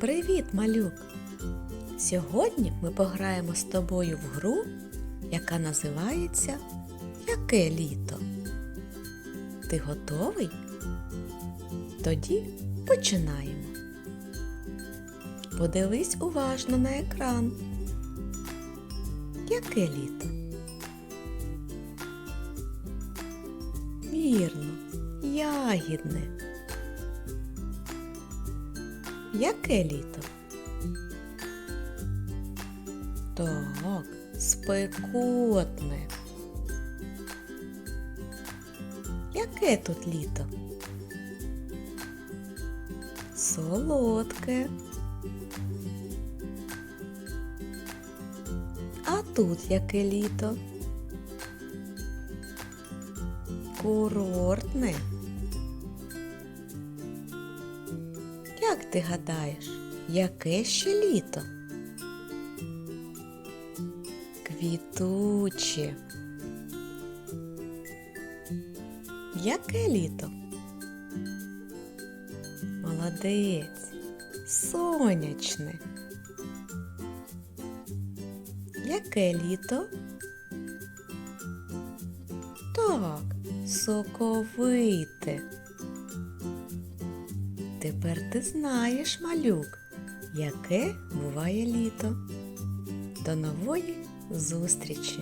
Привіт, малюк! Сьогодні ми пограємо з тобою в гру, яка називається Яке літо? Ти готовий? Тоді починаємо. Подивись уважно на екран. Яке літо? Вірно, ягідне. Яке літо? Так, спекотне. Яке тут літо? Солодке. А тут яке літо? Курортне. Як ти гадаєш, яке ще літо? Квітуче. Яке літо? Молодець, сонячне. Яке літо? Так, соковите. Тепер ти знаєш, малюк, яке буває літо. До нової зустрічі!